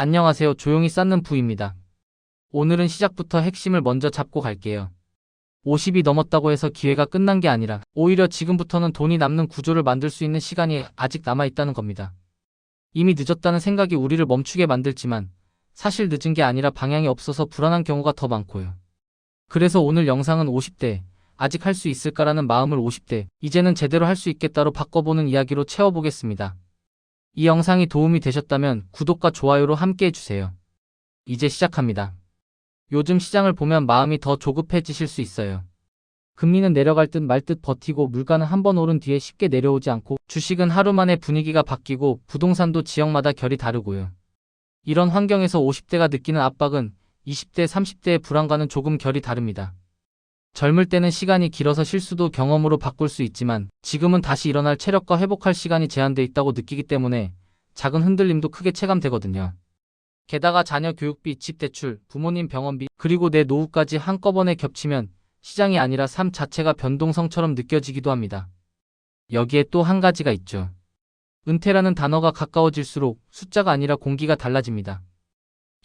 안녕하세요. 조용히 쌓는 부입니다. 오늘은 시작부터 핵심을 먼저 잡고 갈게요. 50이 넘었다고 해서 기회가 끝난 게 아니라 오히려 지금부터는 돈이 남는 구조를 만들 수 있는 시간이 아직 남아 있다는 겁니다. 이미 늦었다는 생각이 우리를 멈추게 만들지만 사실 늦은 게 아니라 방향이 없어서 불안한 경우가 더 많고요. 그래서 오늘 영상은 50대 아직 할 수 있을까라는 마음을 50대 이제는 제대로 할 수 있겠다로 바꿔보는 이야기로 채워보겠습니다. 이 영상이 도움이 되셨다면 구독과 좋아요로 함께 해주세요. 이제 시작합니다. 요즘 시장을 보면 마음이 더 조급해지실 수 있어요. 금리는 내려갈 듯 말 듯 버티고 물가는 한 번 오른 뒤에 쉽게 내려오지 않고 주식은 하루 만에 분위기가 바뀌고 부동산도 지역마다 결이 다르고요. 이런 환경에서 50대가 느끼는 압박은 20대, 30대의 불안과는 조금 결이 다릅니다. 젊을 때는 시간이 길어서 실수도 경험으로 바꿀 수 있지만 지금은 다시 일어날 체력과 회복할 시간이 제한돼 있다고 느끼기 때문에 작은 흔들림도 크게 체감되거든요. 게다가 자녀 교육비, 집 대출, 부모님 병원비, 그리고 내 노후까지 한꺼번에 겹치면 시장이 아니라 삶 자체가 변동성처럼 느껴지기도 합니다. 여기에 또 한 가지가 있죠. 은퇴라는 단어가 가까워질수록 숫자가 아니라 공기가 달라집니다.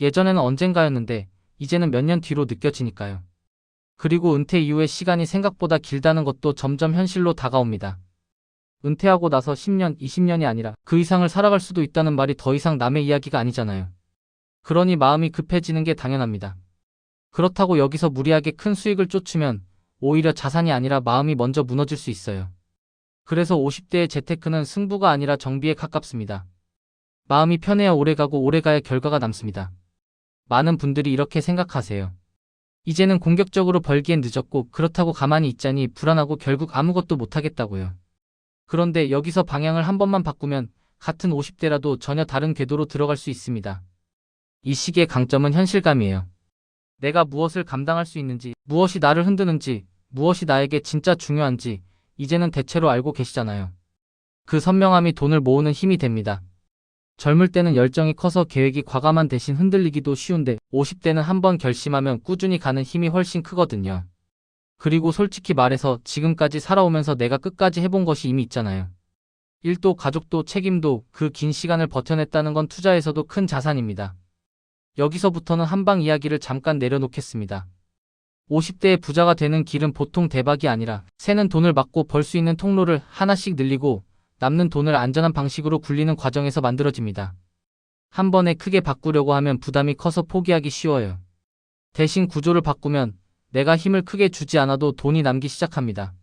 예전에는 언젠가였는데 이제는 몇 년 뒤로 느껴지니까요. 그리고 은퇴 이후의 시간이 생각보다 길다는 것도 점점 현실로 다가옵니다. 은퇴하고 나서 10년, 20년이 아니라 그 이상을 살아갈 수도 있다는 말이 더 이상 남의 이야기가 아니잖아요. 그러니 마음이 급해지는 게 당연합니다. 그렇다고 여기서 무리하게 큰 수익을 쫓으면 오히려 자산이 아니라 마음이 먼저 무너질 수 있어요. 그래서 50대의 재테크는 승부가 아니라 정비에 가깝습니다. 마음이 편해야 오래가고 오래가야 결과가 남습니다. 많은 분들이 이렇게 생각하세요. 이제는 공격적으로 벌기엔 늦었고 그렇다고 가만히 있자니 불안하고 결국 아무것도 못하겠다고요. 그런데 여기서 방향을 한 번만 바꾸면 같은 50대라도 전혀 다른 궤도로 들어갈 수 있습니다. 이 시기의 강점은 현실감이에요. 내가 무엇을 감당할 수 있는지, 무엇이 나를 흔드는지, 무엇이 나에게 진짜 중요한지 이제는 대체로 알고 계시잖아요. 그 선명함이 돈을 모으는 힘이 됩니다. 젊을 때는 열정이 커서 계획이 과감한 대신 흔들리기도 쉬운데 50대는 한번 결심하면 꾸준히 가는 힘이 훨씬 크거든요. 그리고 솔직히 말해서 지금까지 살아오면서 내가 끝까지 해본 것이 이미 있잖아요. 일도 가족도 책임도 그 긴 시간을 버텨냈다는 건 투자에서도 큰 자산입니다. 여기서부터는 한방 이야기를 잠깐 내려놓겠습니다. 50대의 부자가 되는 길은 보통 대박이 아니라 새는 돈을 막고 벌 수 있는 통로를 하나씩 늘리고 남는 돈을 안전한 방식으로 굴리는 과정에서 만들어집니다. 한 번에 크게 바꾸려고 하면 부담이 커서 포기하기 쉬워요. 대신 구조를 바꾸면 내가 힘을 크게 주지 않아도 돈이 남기 시작합니다.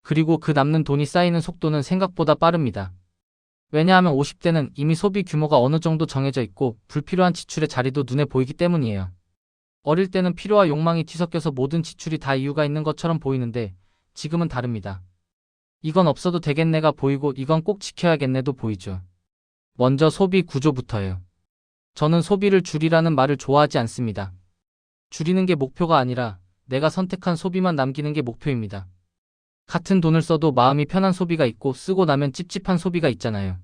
그리고 그 남는 돈이 쌓이는 속도는 생각보다 빠릅니다. 왜냐하면 50대는 이미 소비 규모가 어느 정도 정해져 있고 불필요한 지출의 자리도 눈에 보이기 때문이에요. 어릴 때는 필요와 욕망이 뒤섞여서 모든 지출이 다 이유가 있는 것처럼 보이는데 지금은 다릅니다. 이건 없어도 되겠네가 보이고 이건 꼭 지켜야겠네도 보이죠. 먼저 소비 구조부터예요. 저는 소비를 줄이라는 말을 좋아하지 않습니다. 줄이는 게 목표가 아니라 내가 선택한 소비만 남기는 게 목표입니다. 같은 돈을 써도 마음이 편한 소비가 있고 쓰고 나면 찝찝한 소비가 있잖아요.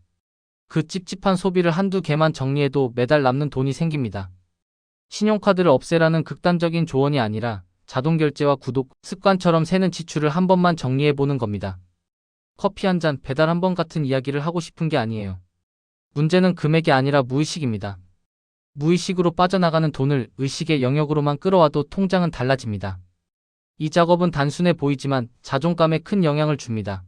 그 찝찝한 소비를 한두 개만 정리해도 매달 남는 돈이 생깁니다. 신용카드를 없애라는 극단적인 조언이 아니라 자동결제와 구독, 습관처럼 새는 지출을 한 번만 정리해보는 겁니다. 커피 한 잔, 배달 한 번 같은 이야기를 하고 싶은 게 아니에요. 문제는 금액이 아니라 무의식입니다. 무의식으로 빠져나가는 돈을 의식의 영역으로만 끌어와도 통장은 달라집니다. 이 작업은 단순해 보이지만 자존감에 큰 영향을 줍니다.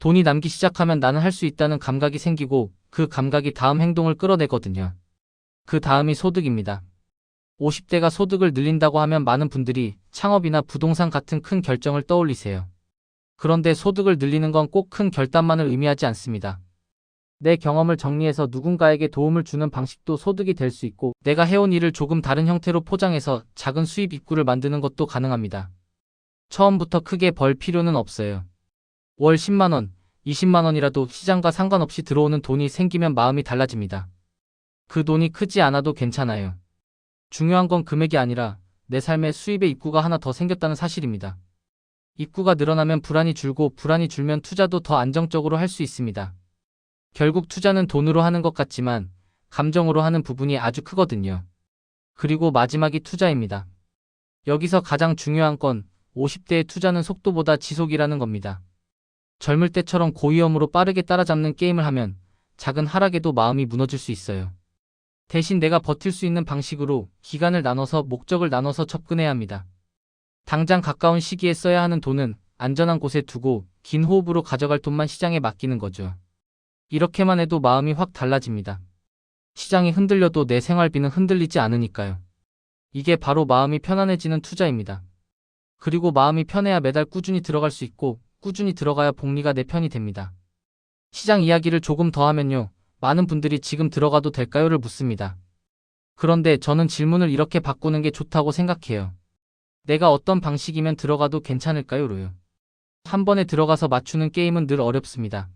돈이 남기 시작하면 나는 할 수 있다는 감각이 생기고 그 감각이 다음 행동을 끌어내거든요. 그 다음이 소득입니다. 50대가 소득을 늘린다고 하면 많은 분들이 창업이나 부동산 같은 큰 결정을 떠올리세요. 그런데 소득을 늘리는 건 꼭 큰 결단만을 의미하지 않습니다. 내 경험을 정리해서 누군가에게 도움을 주는 방식도 소득이 될 수 있고 내가 해온 일을 조금 다른 형태로 포장해서 작은 수입 입구를 만드는 것도 가능합니다. 처음부터 크게 벌 필요는 없어요. 월 10만원, 20만원이라도 시장과 상관없이 들어오는 돈이 생기면 마음이 달라집니다. 그 돈이 크지 않아도 괜찮아요. 중요한 건 금액이 아니라 내 삶에 수입의 입구가 하나 더 생겼다는 사실입니다. 입구가 늘어나면 불안이 줄고 불안이 줄면 투자도 더 안정적으로 할 수 있습니다. 결국 투자는 돈으로 하는 것 같지만 감정으로 하는 부분이 아주 크거든요. 그리고 마지막이 투자입니다. 여기서 가장 중요한 건 50대의 투자는 속도보다 지속이라는 겁니다. 젊을 때처럼 고위험으로 빠르게 따라잡는 게임을 하면 작은 하락에도 마음이 무너질 수 있어요. 대신 내가 버틸 수 있는 방식으로 기간을 나눠서 목적을 나눠서 접근해야 합니다. 당장 가까운 시기에 써야 하는 돈은 안전한 곳에 두고 긴 호흡으로 가져갈 돈만 시장에 맡기는 거죠. 이렇게만 해도 마음이 확 달라집니다. 시장이 흔들려도 내 생활비는 흔들리지 않으니까요. 이게 바로 마음이 편안해지는 투자입니다. 그리고 마음이 편해야 매달 꾸준히 들어갈 수 있고 꾸준히 들어가야 복리가 내 편이 됩니다. 시장 이야기를 조금 더 하면요. 많은 분들이 지금 들어가도 될까요를 묻습니다. 그런데 저는 질문을 이렇게 바꾸는 게 좋다고 생각해요. 내가 어떤 방식이면 들어가도 괜찮을까요?로요. 한 번에 들어가서 맞추는 게임은 늘 어렵습니다.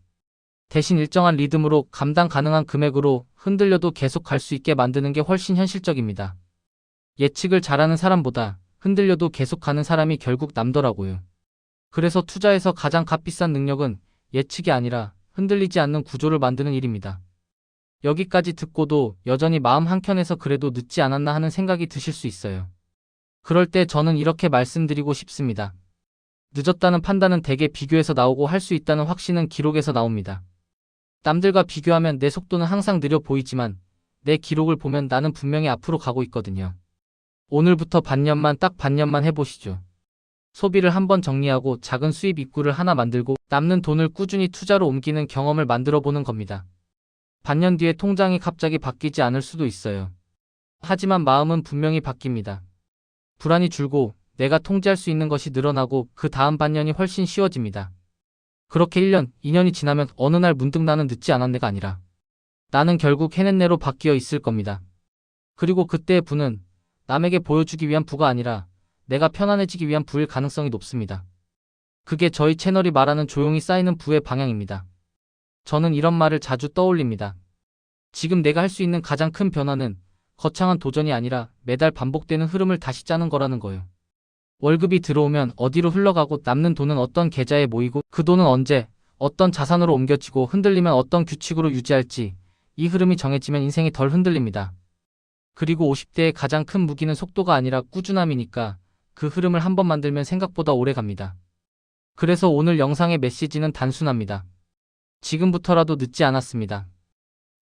대신 일정한 리듬으로 감당 가능한 금액으로 흔들려도 계속 갈 수 있게 만드는 게 훨씬 현실적입니다. 예측을 잘하는 사람보다 흔들려도 계속 가는 사람이 결국 남더라고요. 그래서 투자에서 가장 값비싼 능력은 예측이 아니라 흔들리지 않는 구조를 만드는 일입니다. 여기까지 듣고도 여전히 마음 한켠에서 그래도 늦지 않았나 하는 생각이 드실 수 있어요. 그럴 때 저는 이렇게 말씀드리고 싶습니다. 늦었다는 판단은 대개 비교해서 나오고 할 수 있다는 확신은 기록에서 나옵니다. 남들과 비교하면 내 속도는 항상 느려 보이지만 내 기록을 보면 나는 분명히 앞으로 가고 있거든요. 오늘부터 반년만 딱 반년만 해보시죠. 소비를 한번 정리하고 작은 수입 입구를 하나 만들고 남는 돈을 꾸준히 투자로 옮기는 경험을 만들어 보는 겁니다. 반년 뒤에 통장이 갑자기 바뀌지 않을 수도 있어요. 하지만 마음은 분명히 바뀝니다. 불안이 줄고 내가 통제할 수 있는 것이 늘어나고 그 다음 반년이 훨씬 쉬워집니다. 그렇게 1년, 2년이 지나면 어느 날 문득 나는 늦지 않았네가 아니라 나는 결국 해냈네로 바뀌어 있을 겁니다. 그리고 그때의 부는 남에게 보여주기 위한 부가 아니라 내가 편안해지기 위한 부일 가능성이 높습니다. 그게 저희 채널이 말하는 조용히 쌓이는 부의 방향입니다. 저는 이런 말을 자주 떠올립니다. 지금 내가 할 수 있는 가장 큰 변화는 거창한 도전이 아니라 매달 반복되는 흐름을 다시 짜는 거라는 거예요. 월급이 들어오면 어디로 흘러가고 남는 돈은 어떤 계좌에 모이고 그 돈은 언제 어떤 자산으로 옮겨지고 흔들리면 어떤 규칙으로 유지할지 이 흐름이 정해지면 인생이 덜 흔들립니다. 그리고 50대의 가장 큰 무기는 속도가 아니라 꾸준함이니까 그 흐름을 한번 만들면 생각보다 오래 갑니다. 그래서 오늘 영상의 메시지는 단순합니다. 지금부터라도 늦지 않았습니다.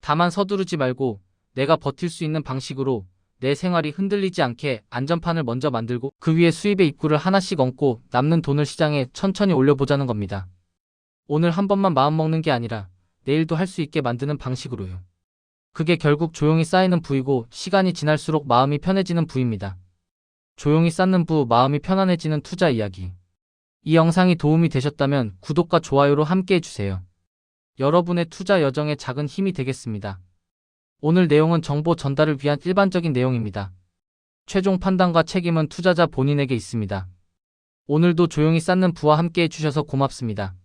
다만 서두르지 말고 내가 버틸 수 있는 방식으로 내 생활이 흔들리지 않게 안전판을 먼저 만들고 그 위에 수입의 입구를 하나씩 얹고 남는 돈을 시장에 천천히 올려보자는 겁니다. 오늘 한 번만 마음먹는 게 아니라 내일도 할 수 있게 만드는 방식으로요. 그게 결국 조용히 쌓이는 부이고 시간이 지날수록 마음이 편해지는 부입니다. 조용히 쌓는 부, 마음이 편안해지는 투자 이야기. 이 영상이 도움이 되셨다면 구독과 좋아요로 함께 해주세요. 여러분의 투자 여정에 작은 힘이 되겠습니다. 오늘 내용은 정보 전달을 위한 일반적인 내용입니다. 최종 판단과 책임은 투자자 본인에게 있습니다. 오늘도 조용히 쌓는 부와 함께 해주셔서 고맙습니다.